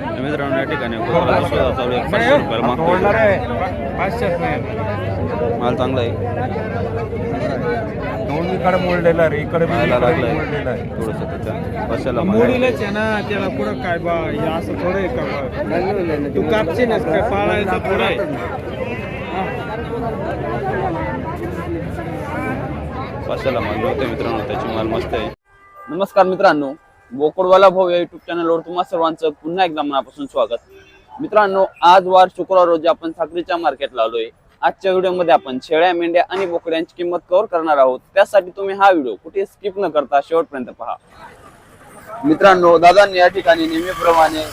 मित्रांनो या ठिकाणी कोकराचा शोध चालू आहे. पाचशे रुपयाला मागतोय. माल चांगला आहे. दोन्हीकडे मोडलेला रे इकडे इकडे मोडलेला आहे. थोडंसं त्याच्या मोडीलाच आहे ना त्याला पुढं काय बा असं थोडं आहे का? तू कापची ना काय पाळायचं थोडं आहे. पाचशेला माल मिळतोय मित्रांनो त्याची माल मस्त आहे. नमस्कार मित्रांनो. बोकडवाला भाऊ या युट्यूब चॅनलवर तुम्हा सर्वांचं पुन्हा एकदा मनापासून स्वागत. मित्रांनो आज वार शुक्रवार रोजी आपण साखरीच्या मार्केटला आलोय. आजच्या व्हिडिओमध्ये आपण शेळ्या मेंढ्या आणि बोकड्यांची किंमत कव्हर करणार आहोत. त्यासाठी तुम्ही हा व्हिडिओ कुठे स्किप न करता शेवटपर्यंत पहा. मित्रांनो दादांनी या ठिकाणी नेहमीप्रमाणे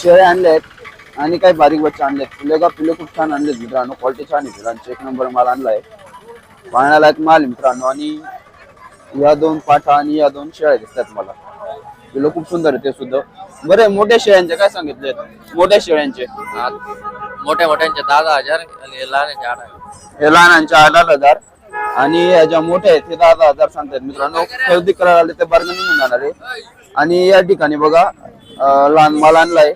शेळ्या आणल्या आहेत आणि काही बारीक बच्चे आणलेत आहेत का फुले खूप छान आणलेत मित्रांनो. क्वालिटी छान आहे पिलांचे एक नंबर माल आणलाय. पाहण्यालायक माल मित्रांनो. आणि या दोन पाठा आणि या दोन शेळ्या दिसतात मला. पिलं खूप सुंदर आहे ते सुद्धा. बरे मोठ्या शेळ्यांचे काय सांगितले? मोठ्या शेळ्यांचे. मोठ्या मोठ्यांचे दहा हजार आणि लहानाचे आठ हजार. हे लहानांचे आठ हजार. आणि या ज्या मोठ्या आहेत ते दहा दहा हजार सांगतात मित्रांनो खरेदी करायला आले ते बार्गेनिंग होऊन जाणार आहे. आणि या ठिकाणी बघा लहान माल आणलाय.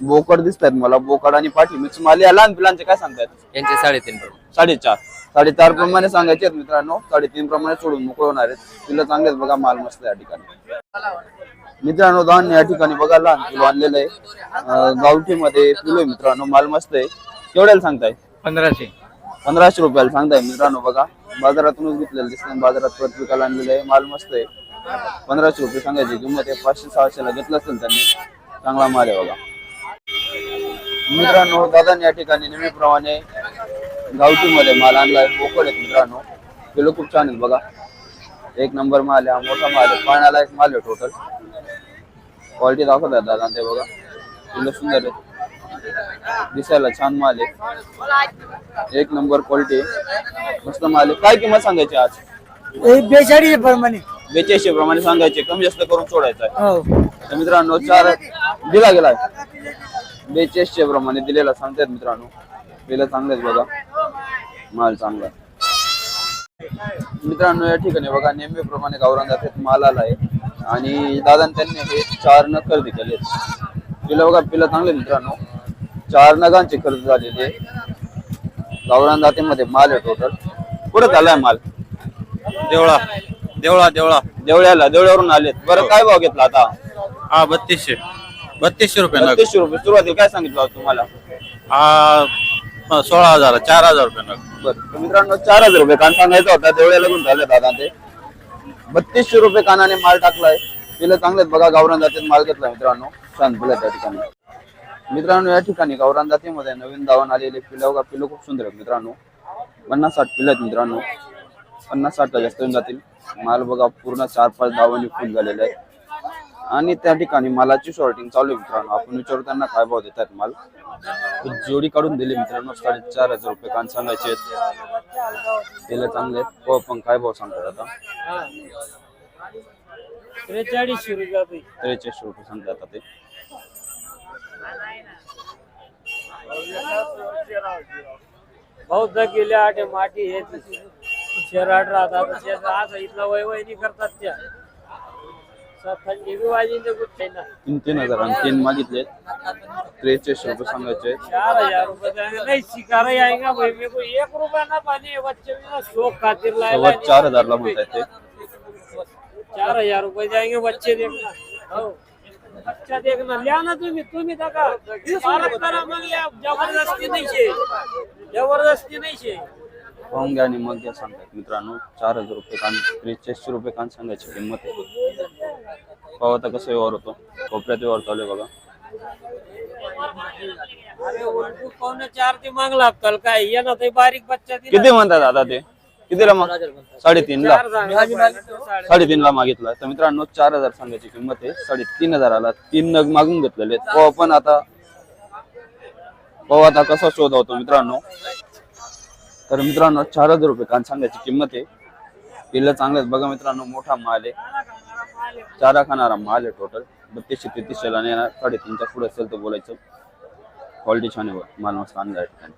बोकड दिसतात मला बोकड आणि पाठी. मिक्स माल. या लहान पिलांचे काय सांगतात यांचे साडेतीन साडेचार. साडेचार प्रमाणे सांगायचे आहेत मित्रांनो. साडेतीन प्रमाणे सोडून मोकळ होणार आहेत. तिला चांगलेच बघा माल मस्त आहे या ठिकाणी. मित्रांनो दान या ठिकाणी बघा लहान किलो आणलेलं आहे. अं, गावठीमध्ये किलो आहे मित्रांनो माल मस्त आहे. केवढ्याला सांगताय? पंधराशे. पंधराशे रुपयाला सांगताय मित्रांनो बघा. बाजारातूनच घेतलेलं दिसतं बाजारात परत विकायला आणलेलं आहे. माल मस्त आहे. पंधराशे रुपये सांगायची किंमत आहे. पाचशे सहाशेला घेतलं असेल त्यांनी. चांगला माल आहे बघा. मित्रांनो दादांनी या ठिकाणी नेहमीप्रमाणे गावठीमध्ये माल आणलाय बोकड आहेत मित्रांनो. किलो खूप छान आहेत बघा. एक नंबर माल आहे. मोठा माल आहे. पाण्याला एक माल आहे टोटल क्वालिटी दाखवतात दादा ते बघा. किलो सुंदर आहे. दिसायला छान माल आहे. एक नंबर क्वालिटी मस्त माल आहे. काय किंमत सांगायची आज? बेचाळीस प्रमाणे. बेचाळीसशे प्रमाणे सांगायचे. कमी जास्त करून सोडायचं आहे. हो. तर मित्रांनो चार दिला गेलाय बेचाळीसशे प्रमाणे दिलेला सांगतात मित्रांनो. दिलं चांगलंच बघा. माल चांगला. आहे. मित्रांनो या ठिकाणी बघा नेहमीप्रमाणे गावरान जातात माल आलाय. आणि दादा त्यांनी हे चार नग खरेदी केले पिलं बघा पिलं चांगले मित्रांनो. चार नगांची खरेदी झालेली आहे. गावरान जातीमध्ये माल आहे टोटल कुठं झालाय माल? देवळा. देवळा देवळा. देवळ्याला देवळ्यावरून आलेत. बरं काय भाव घेतला आता? हा बत्तीसशे. बत्तीसशे रुपये बत्तीसशे रुपये. सुरुवातीला काय सांगितलं होतं तुम्हाला? हा सोळा हजार चार हजार रुपये नग. बरं तर मित्रांनो चार हजार रुपये कान सांगायचा होता तेवढ्या लागून झाले दादा ते. बत्तीसशे रुपये कानाने माल टाकलाय. तिला चांगलेच बघा गावरान जातीत माल घेतला मित्रांनो. छान त्या ठिकाणी. मित्रांनो या ठिकाणी गावरान जातीमध्ये नवीन दावण आलेले पिलं बघा पिलं खूप सुंदर आहेत मित्रांनो. पन्नास साठ पिलं आहेत मित्रांनो. पन्नास साठला जास्त होऊन जातील. माल बघा पूर्ण चार पाच दावांनी फुल झालेले आहेत. आणि त्या ठिकाणी मालाची शॉर्टिंग चालू आहे मित्रांनो. आपण विचारू त्यांना काय भाव देतात माल. जोडी काढून दिली मित्रांनो साडेचार हजार रुपये कान सांगायचे आहेत. त्याला चांगले आहेत. हो पण काय भाव सांगतात आता? त्रेचाळीसशे रुपये त्रेचाळीसशे रुपये सांगतात आता ते. बहुत गेले आठ माटी हे राहतात. शेर असं इथला वय वहिनी करतात त्या. तीन तीन हजार आणि तीन मागितले. त्रेचाळीसशे रुपये सांगायचे. चार हजार रुपये नहीं शिकार आएगा भाई मेरे को एक रुपया ना पानी बच्चे भी ना शौक खातिर सव्वा चार हजारला म्हणतायत ते. चार हजार रुपये जाएंगे बच्चे देखना हो. बच्चा देखना लिया ना तुम्ही तुम्ही दाखा फारक करा मग लिया जबरदस्ती नाही शे जबरदस्ती नाही शे पाहून घ्या आणि मग घ्या सांगतात मित्रांनो चार हजार रुपये कान त्रेचाळीसशे रुपये कान सांगायची किंमत आहे. पाहू आता कसं व्यवहार होतो. कोपऱ्यात व्यवहार चालू आहे बघा. किती म्हणतात आता ते? कितीला मग? साडेतीन ला. साडेतीन ला मागितला. तर मित्रांनो चार हजार सांगायची किंमत आहे. साडेतीन हजाराला तीन नग मागून घेतलेले आहेत. पण आता पाहू आता कसा शोध होतो मित्रांनो. तर मित्रांनो चार हजार रुपये कान सांगायची किंमत आहे. पिल्ला चांगलेच बघा मित्रांनो मोठा माल आहे. चारा खाणारा माल आहे टोटल बत्तीसशे तेहतीसशे ला येणार साडेतीनच्या पुढे असेल तर बोलायचं. क्वालिटी छान आहे माल मस्त आणला या ठिकाणी.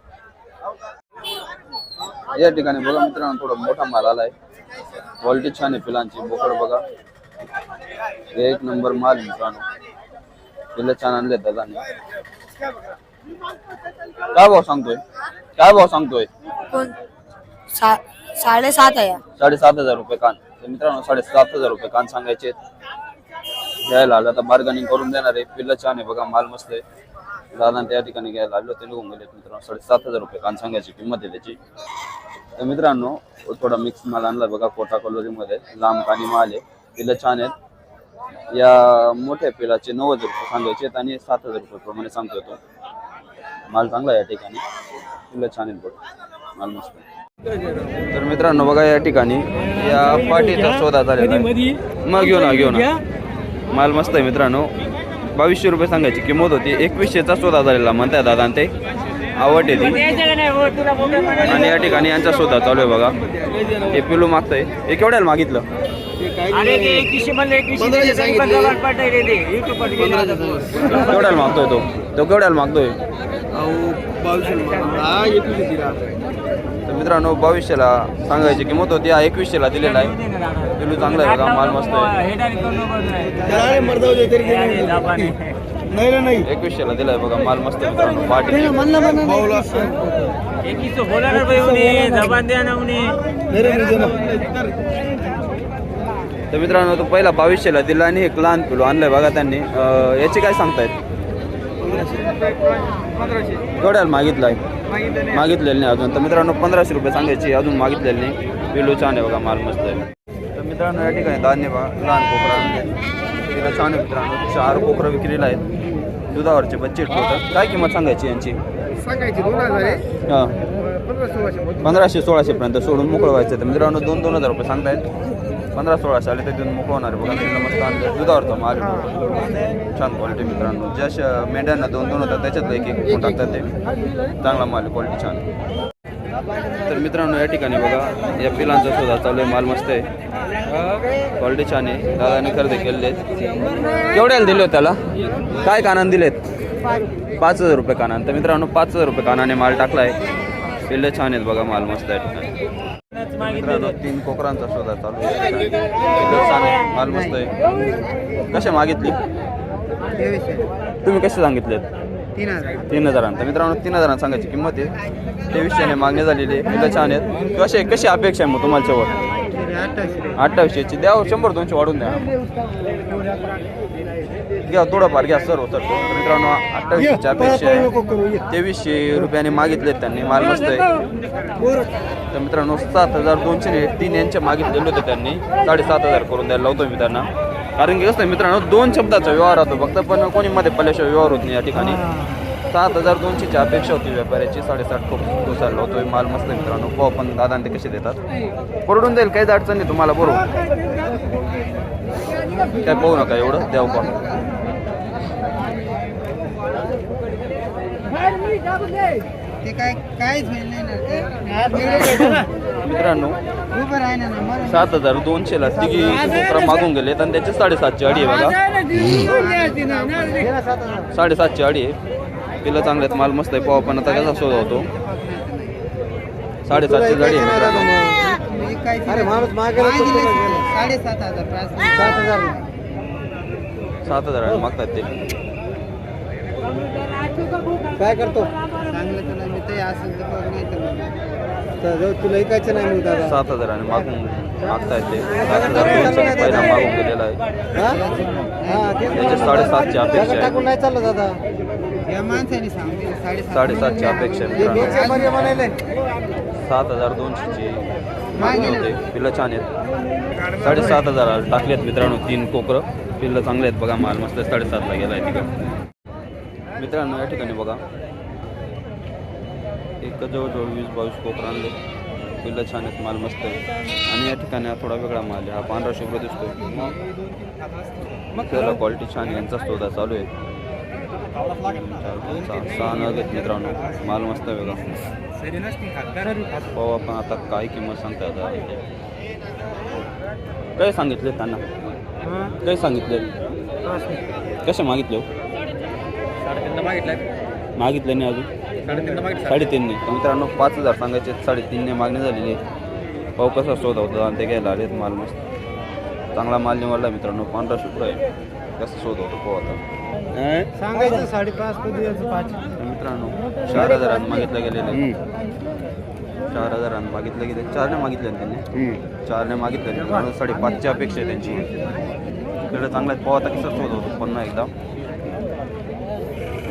या ठिकाणी बघा मित्रांनो थोडा मोठा माल आलाय. क्वालिटी छान आहे पिलांची. बोकड बघा. एक नंबर माल आहे मित्रांनो. पिल्ला छान आणले दादाने. काय भाव सांगतोय? काय भाव सांगतोय? कोण? सा साडेसात आहे. साडेसात हजार रुपये कान. तर मित्रांनो साडेसात हजार रुपये कान सांगायचे घ्यायला आलं. तर बार्गनिंग करून देणार आहे. पिल्ल छान आहे बघा माल मस्त आहे. दादा त्या ठिकाणी घ्यायला आलो ते निघून गेले मित्रांनो. साडेसात हजार रुपये कान सांगायची किंमत आहे त्याची. तर मित्रांनो थोडा मिक्स माल आणला बघा कोटा मध्ये लांब कानी माल आहे. पिल्ल छान आहेत. या मोठ्या पिलाचे नव्वद रुपये सांगायचे आहेत आणि सात हजार रुपये प्रमाणे सांगतो तो. माल चांगला आहे या ठिकाणी. पिल्ल छान आहेत बघ. माल मस्त आहे. तर मित्रांनो बघा या ठिकाणी या पाठीचा शोधा झालेला आहे. मग घेऊ ना घेऊ ना. माल मस्त आहे मित्रांनो. बावीसशे रुपये सांगायची किंमत होती. एकवीसशेचा शोधा झालेला म्हणताय दादा. आणि ते आवड आहे ती. आणि या ठिकाणी यांचा शोधा चालू आहे बघा. हे पिलू मागतंय. हे केवढ्याला मागितलं? केवढ्याला मागतोय तो? तो केवढ्याला मागतोय? तर मित्रांनो बावीसशेला सांगायची किंमत होती हा एकवीसशेला दिलेला आहे. पिलू चांगला आहे बघा माल मस्त आहे. नाही रे नाही. एकवीसशेला दिलाय बघा माल मस्त आहे मित्रांनो पाठी तर मित्रांनो तो पहिला बावीसशेला दिला आणि एक लहान पिलू आणलंय बघा त्यांनी. याची काय सांगतायत? केवढ्याला मागितलाय. मागितलेलं नाही अजून. तर मित्रांनो पंधराशे रुपये सांगायची अजून मागितलेलं नाही. पिलू छान आहे बघा माल मस्त आहे. तर मित्रांनो या ठिकाणी धान्य बघा लहान कोकरा तिला छान आहे मित्रांनो. चार कोकरं विक्रीला आहेत. दुधावरचे बच्चे टोटल काय किंमत सांगायची यांची? सांगायची दोन हजार हां. पंधराशे सोळाशे. पर्यंत सोडून मोकळं व्हायचं तर मित्रांनो दोन दोन हजार रुपये सांगतायत. पंधरा सोळाशे आले तर देऊन मोकळं होणार बघा तिला मस्त आणलं दुधावरचा माल. छान क्वालिटी मित्रांनो. ज्या मेंढ्यांना दोन दोन होतात त्याच्यात एक एक कोण टाकतात ते. चांगला माल क्वालिटी छान. तर मित्रांनो या ठिकाणी बघा या पिलांचा सुद्धा चालू आहे माल मस्त आहे. क्वालिटी छान आहे. दादाने खरेदी केलेले केवढ्याला दिले होते त्याला? काय कानान दिलेत? पाच हजार रुपये कानान. तर मित्रांनो पाच हजार रुपये कानाने माल टाकलाय. पिल्ले छान आहेत बघा माल मस्त आहे. ठिकाणी मित्रांनो तीन कोकरांचा शोधा चालू माल मस्त आहे. कसे मागितली? तुम्ही कसे सांगितलेत? तीन हजार. तीन हजारांत तर मित्रांनो तीन हजारांना सांगायची किंमत आहे. तेवीसशेने मागणी झालेली आहे. छान आहेत. कसे कशी अपेक्षा आहे मग तुम्हाला शेवट? अठ्ठावीसशेची. द्या शंभर दोनशे वाढून द्या. घ्या थोडंफार घ्या सर होतं तर मित्रांनो अठ्ठावीसशेची अपेक्षा आहे. तेवीसशे रुपयाने मागितलेत त्यांनी. माल मस्त आहे. तर मित्रांनो सात हजार दोनशे तीन यांचे मागितलेले होते त्यांनी. साडेसात हजार करून द्यायला लावतो मी त्यांना. कारण की कसं मित्रांनो दोन शब्दाचा व्यवहार होतो फक्त पण कोणी मध्ये पडल्याशिवाय व्यवहार होत नाही या ठिकाणी. सात हजार दोनशेची अपेक्षा होती व्यापाऱ्याची. साडेसात खूप दिवसाला होतोय माल मस्त आहे मित्रांनो. पाव पण दादा ते कसे देतात? परवडून जाईल काहीच अडचण नाही तुम्हाला बरोबर. काय पाहू नका एवढं द्याव पण ते काय काहीच होईल नाही ना. मित्रांनो उभं राहिना ना मला सात हजार दोनशेला तिघी कोकरा मागून गेलेत आणि त्याचे साडेसातची अडी आहे बघा. साडेसातची अडी आहे. तिला चांगले आहेत माल मस्त आहे पाव पण आता कसा शोधा होतो साडेसातची गाडी आहे मित्रांनो. अरे माणूस मागे साडेसात हजार सात हजार. सात हजार मागतात ते. काय करतो? चांगलं मी ते असेल तर बघ नाही तर तर जाऊ तुला ऐकायचं नाही मग दादा. सात हजाराने मागून मागतायत ते. सात हजार दोनशे पहिला मागून गेलेला आहे. हा? हा, तेच त्याचे साडेसातची अपेक्षा आहे. टाकून नाही चाललं दादा. या माणसाने सांगितलं साडेसात साडेसातची अपेक्षा आहे मित्रांनो. सात हजार दोनशेची मागणी होते. पिल्लं छान आहेत. साडेसात हजार टाकलेत मित्रांनो तीन कोकरं. पिल्लं चांगले आहेत बघा माल मस्त साडेसातला गेला आहे तिकडं. मित्रांनो या ठिकाणी बघा. एक जवळजवळ वीस बावीस कोकरं आणले पिल्लं छान आहेत माल मस्त आहे. आणि या ठिकाणी हा थोडा वेगळा माल आहे. हा पांढरा शुभ्र दिसतोय. त्याला क्वालिटी छान आहे. यांचा शोधा चालू आहे. सहा नग आहेत मित्रांनो. माल मस्त आहे बघा. पाहू आपण आता काय किंमत सांगता आता. काय सांगितले त्यांना? काय सांगितले? कसे मागितले हो? मागितले नाही अजून? साडेतीनने तर मित्रांनो पाच हजार सांगायचे साडेतीनने मागणी झालेली आहे. पाहू कसा शोध होता आणि ते घ्यायला आलेत. माल मस्त. चांगला माल निवडला मित्रांनो. पांढरा शुक्र आहे. कसं शोध होतो पोहा आता. सांगायचं साडेपाच मित्रांनो चार हजारात मागितलं गेलेले चार हजारात मागितलं गेले चारने मागितले त्यांनी? चारने मागितले मित्रांनो साडेपाचची अपेक्षा आहे त्यांची. इकडे चांगला पोहा आता कसं शोध होतो. पुन्हा एकदा.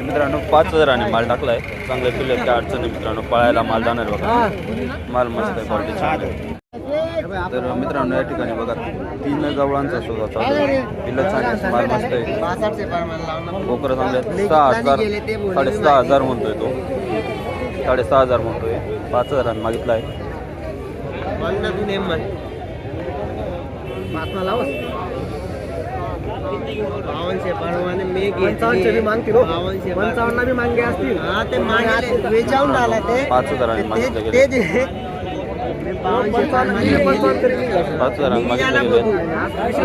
मित्रांनो पाच हजाराने माल टाकलाय. चांगले पिल्ले काय अडचण मित्रांनो पळायला माल जाणार बघा. माल मस्त आहे क्वालिटी छान आहे. तर मित्रांनो या ठिकाणी बघा तीन गवळांचा शोधा चालू आहे. पिल्लं छान आहे माल मस्त आहे. पासष्टचे कोकरं चांगले सहा हजार साडेसहा हजार म्हणतोय तो. साडेसहा हजार म्हणतोय. पाच हजारांनी मागितला आहे बावनशे परवाने मी पंचावन्नशे बी मागतील पंचावन्न बी मागे असतील. हा ते मागे वेचावून आला ते. पाच हजारांनी मागितलं ते गेलं. जे पाच हजारांनी मागितलं गेलं.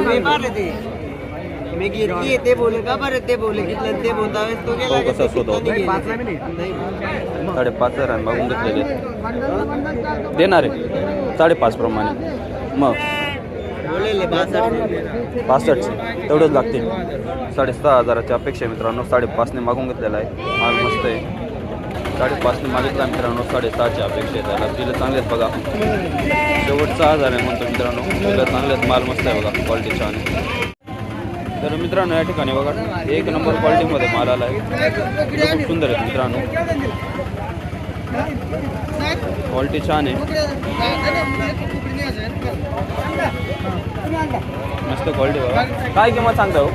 व्यापार आहे ते. मी घेतली ते बोले का बरं ते बोले. घेतलं ते बोलता वेळेस तो गेला तो कसा? नाही. साडेपाच हजारांनी मागून घेतलेले. देणार आहे. साडेपाच प्रमाणे. मग. बोलेले पासष्टचे तेवढेच लागतील. साडेसहा हजाराच्या अपेक्षा मित्रांनो. साडेपाचने मागून घेतलेला आहे. माल मस्त आहे. साडेपाचने मागितला मित्रांनो. साडेसहाची अपेक्षा आहे त्याला. तिला चांगले आहेत बघा. शेवट सहा हजार आहे म्हणतो मित्रांनो. तिला चांगले आहेत. माल मस्त आहे बघा. क्वालिटी छान आहे. तर मित्रांनो या ठिकाणी बघा. एक नंबर क्वालिटीमध्ये माल आला आहे. खूप सुंदर आहे मित्रांनो. क्वालिटी छान आहे. मस्त क्वालिटी बघा काय किंमत सांगता हो?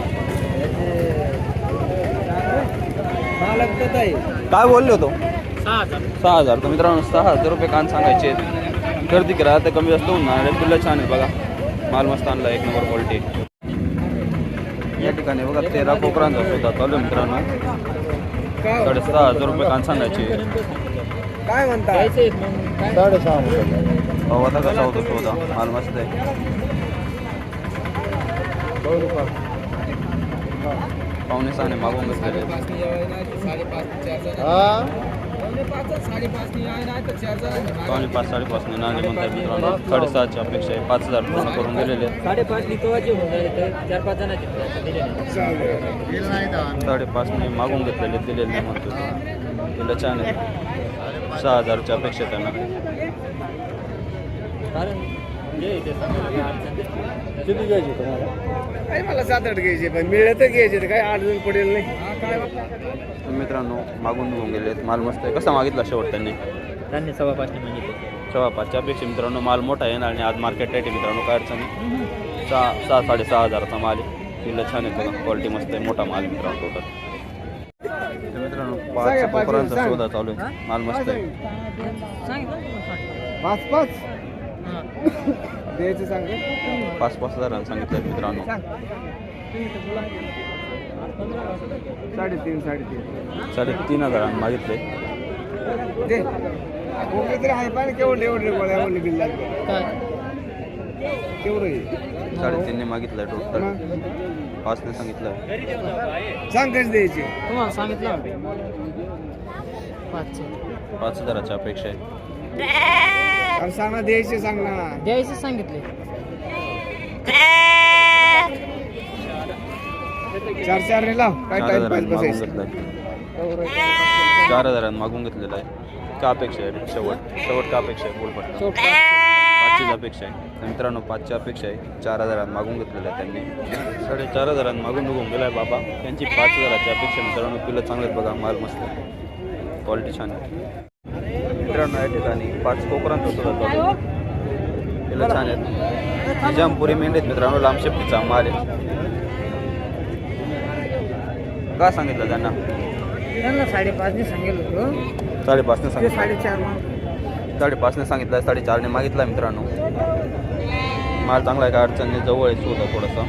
काय बोलले होतो सहा हजार. तर मित्रांनो सहा हजार रुपये कान सांगायचे. गर्दी करा तर कमी जास्त होऊन ना फुलं छान आहे बघा. माल मस्त आणला एक नंबर क्वालिटी या ठिकाणी बघा तेरा कोकरांचा सुद्धा चालू मित्रांनो. साडेसहा हजार रुपये कान सांगायचे. काय म्हणता? भाऊ आता कसा होतो शोधा माल मस्त आहे. पावणे सहाने मागून घेतलेले पावणे पाच साडेपाचने नाणे म्हणतात मित्रांनो. साडेसहाची अपेक्षा आहे. पाच हजार पूर्ण करून गेलेले आहेत. साडेपाच नाही. साडेपाचने मागून घेतलेले दिलेले नाही म्हणतो तिला छान आहे. सहा हजारची अपेक्षा त्यांना. कारण जे ते समोर अडचण नाही. किती घ्यायचे तुम्हाला? मला सात आठ घ्यायचे पण मिळलं तर घ्यायचे तर काय अडचण पडेल नाही. तर मित्रांनो मागून घेऊन गेले माल मस्त आहे. कसा मागितला शेवट त्यांनी? त्यांनी सव्वा पाचने मागितले. सव्वा पाचच्या अपेक्षा मित्रांनो माल मोठा आहे आणि आज मार्केट रेट आहे मित्रांनो काय अडचण नाही. सहा सहा साडेसहा हजाराचा माल आहे. तिला छान आहे बघा. क्वालिटी मस्त आहे. मोठा माल आहे मित्रांनो टोटल तर मित्रांनो पाच कोकरांचा शोधा चालू आहे. माल मस्त आहे. पाच पाच. द्यायचे सांग पाच पाच हजारांनी सांगितलं आहे मित्रांनो साडेतीन साडेतीन. साडेतीन हजारांनी मागितले दे. कोकणी तरी आहे पाहिजे केवढे एवढे बिल्ला केवढं? साडेतीनने मागितलं टोटल पाचने सांगितलं सांग कशी द्यायचे? तुम्हाला सांगितलं पाच हजाराची अपेक्षा आहे. अरे सांग ना द्यायचे सांग ना द्यायचे सांगितले. चार चार रे लाव. काय चार टाइम हजारांनी मागून बसायचं. चार हजारांनी मागून घेतलेलं आहे. का अपेक्षा आहे शेवट. शेवट का अपेक्षा आहे? बोलपट पाचशेची अपेक्षा आहे. तर मित्रांनो पाचशे अपेक्षा आहे. चार हजारांनी मागून घेतलेलं आहे त्यांनी. साडेचार हजारांनी मागून निघून गेला आहे बाबा. त्यांची पाच हजाराची अपेक्षा आहे. मित्रांनो पिलं चांगले बघा. माल मस्त क्वालिटी छान आहे. मित्रांनो या ठिकाणी पाच कोकरांचा सुद्धा आहे. छान आहेत. निजामपुरी मेंढीत मित्रांनो लांब शेपटीचा माल आहे. का सांगितलं त्यांना? त्यांना साडेपाचने सांगितलं होतं. साडेपाचने सांगितलं. साडेचार साडेपाचने सांगितलं साडेचारने मागितला मित्रांनो. माल चांगला आहे का अडचण जवळ आहे होता थोडासा.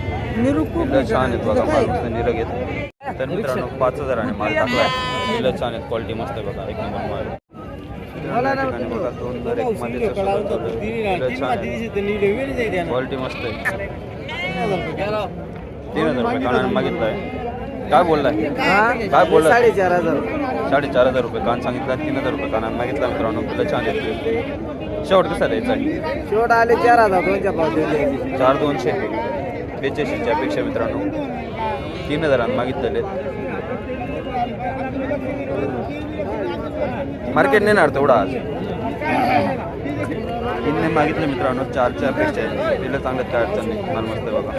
छान आहेत बघा माल निरग आहेत. तर मित्रांनो पाच हजाराने माल टाकला पिल्लं छान आहेत क्वालिटी मस्त आहे बघा एक नंबर माल. बघा दोन हजार एक मध्ये क्वालिटी मस्त आहे. तीन हजार रुपये कानाने मागितलं आहे काय बोललाय? काय बोललाय? साडेचार हजार. साडेचार हजार रुपये कान सांगितला तीन हजार रुपये कानाने मागितला मित्रांनो. पिल्लं छान आहेत शेवट कसा द्यायचा? शेवट आले चार हजार दोनच्या पाच चार दोनशे. बेचाळीसच्या अपेक्षा मित्रांनो. तीन हजारांना मागितलेले. मार्केट नेणार तेवढा आज. तीनने मागितलं मित्रांनो चारच्या अपेक्षा आहे तिला चांगलं काय अडचण नाही. मस्त आहे बघा.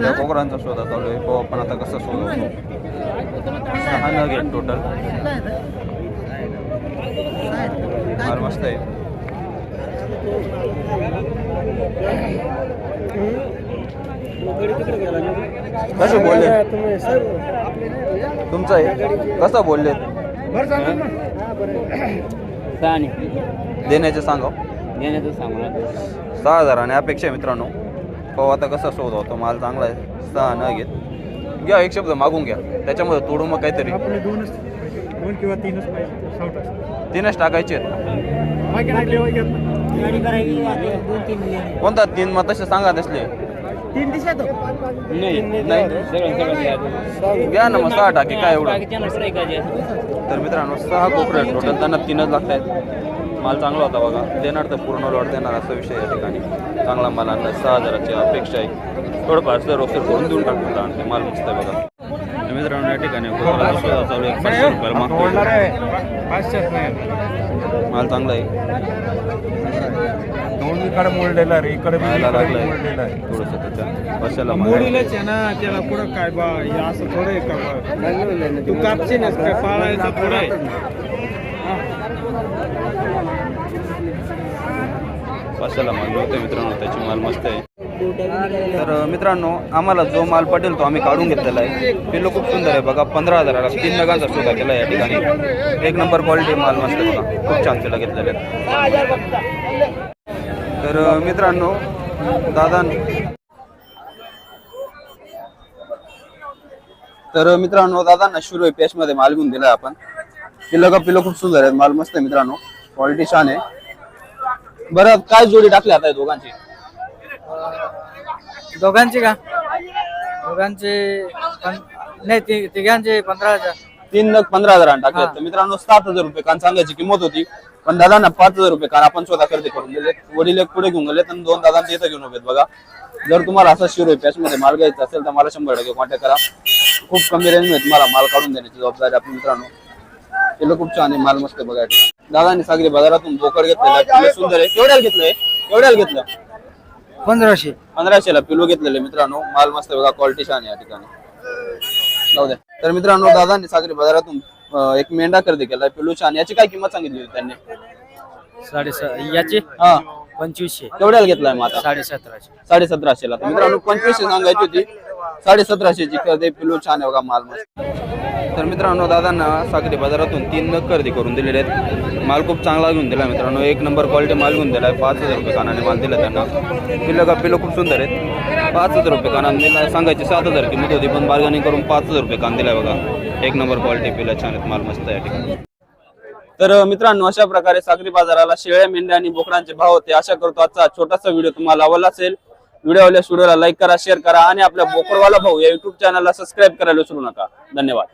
त्या कोकरांचा शोध चालू आहे. पाहू आपण आता कसा शोधू सहा नग आहेत टोटल फार मस्त आहे. कसं बोलले? तुमचं आहे कसं बोलले? देण्याचे सांगा देण्याचं सांगू सहा हजार आणि अपेक्षा आहे मित्रांनो. पाहू आता कसा शोध होतो माल चांगला आहे. सहा न घेत. घ्या एक शब्द मागून घ्या. त्याच्यामध्ये तोडू मग काहीतरी. आपले दोनच दोन किंवा तीनच तीनच टाकायचे आहेत. बाकी नाही वाग्यात गाडी करायची दोन तीन महिने. कोणता? तीन मग तसे सांगा तसले. तीन दिवसात नाही नाही सगळं घ्या ना मग सहा टाके काय एवढं? तर मित्रांनो सहा कोपरे आहेत. टोटल त्यांना तीनच लागत आहेत माल चांगला होता बघा. देणार तर पूर्ण लॉट देणार असा विषय या ठिकाणी. चांगला माल आणला. सहा हजाराची अपेक्षा आहे. थोडंफार सर रोसर करून देऊन टाकतो आणि माल मस्त आहे बघा. तर मित्रांनो या ठिकाणी चालू आहे पाचशे नाही. माल चांगला आहे. मोडलेला रे इकडे बी खायला इकडे बी लागलाय. मोडलेला आहे. थोडंसं त्याच्या कशाला मोडीलाच आहे ना त्याला पुढं काय बा हे असं थोडं आहे का बा? तू कापची नस काय पाळायचं थोडं आहे. कशाला माल मिळतोय मित्रांनो त्याची माल मस्त आहे. तर अं, मित्रांनो आम्हाला जो माल पटेल तो आम्ही काढून घेतलेला आहे. पिल्लो खूप सुंदर आहे बघा पंधरा हजाराला तीन नगांचा शोधा केला या ठिकाणी. एक नंबर क्वालिटी माल मस्त आहे बघा. खूप छान तिला घेतलेले आहेत. तर मित्रांनो दादा तर मित्रांनो दादांना शुरू पेशमध्ये माल घेऊन दिला आपण. पिल्लो का पिल्लो खूप सुंदर आहेत माल मस्त आहे मित्रांनो. क्वालिटी छान आहे. बरं काय जोडी टाकली आता दोघांची दोघांची? दोघांचे का? दोघांचे नाही तिघांचे पंधरा हजार. तीन नग पंधरा हजारांना टाकले तर मित्रांनो सात हजार रुपये कान सांगायची किंमत होती पण दादांना पाच हजार रुपये कान आपण स्वतः खरेदी करून दिले. वडील एक पुढे घेऊन गेले आणि दोन दादांचे इथं घेऊन उभे बघा. जर तुम्हाला असा शिरोई पॅच मध्ये माल घ्यायचा असेल तर मला शंभर टक्के कॉन्टॅक्ट करा. खूप कमी रेंजमध्ये तुम्हाला माल काढून देण्याची जबाबदारी आपली मित्रांनो. केलं खूप छान आहे माल मस्त बघा दादांनी सागरी बाजारातून बोकड घेतलेला सुंदर आहे. केवढ्याला घेतलंय? केवढ्याला घेतलं? पंधराशे. पंधराशेला पिलो घेतलेले मित्रांनो. माल मस्त बघा क्वालिटी छान आहे या ठिकाणी. जाऊ द्या. तर मित्रांनो दादांनी सागरी बाजारातून अं, एक मेंढा खरेदी केला पिलू छान. याची काय किंमत सांगितली होती त्यांनी? साडे याचे? हा. पंचवीसशे. केवढ्याला घेतलाय मग आता? साडे सतराशे साडे सतराशेला तर मित्रांनो पंचवीसशे सांगायची होती. साडे सतराशेची खरेदी पिलू छान आहे बघा माल मस्त. तर मित्रांनो दादांना साखरी बाजारातून तीन नग खरेदी करून दिलेले आहेत. माल खूप चांगला घेऊन दिला मित्रांनो. एक नंबर क्वालिटी माल घेऊन दिलाय. पाच हजार रुपये कानाने माल दिला त्यांना. पिल्लं का पिल्लं खूप सुंदर आहेत. पाच हजार रुपये कानाने दिला सांगायची सात हजार किंमत होती पण बार्गेनिंग करून पाच हजार रुपये कान दिलाय बघा. एक नंबर क्वालिटी पिला छान आहेत माल मस्त आहे या ठिकाणी. तर मित्रांनो अशा प्रकारे सागरी बाजाराला शेळ्या मेंढ्या आणि बोकडांचे भाव होते. आशा करतो आजचा छोटासा व्हिडिओ तुम्हाला आवडला असेल. व्हिडिओ आवडल्यास व्हिडिओला लाईक करा शेअर करा आणि आपल्या बोकरवाला भाऊ या युट्यूब चॅनलला सबस्क्राईब करायला विसरू नका. धन्यवाद.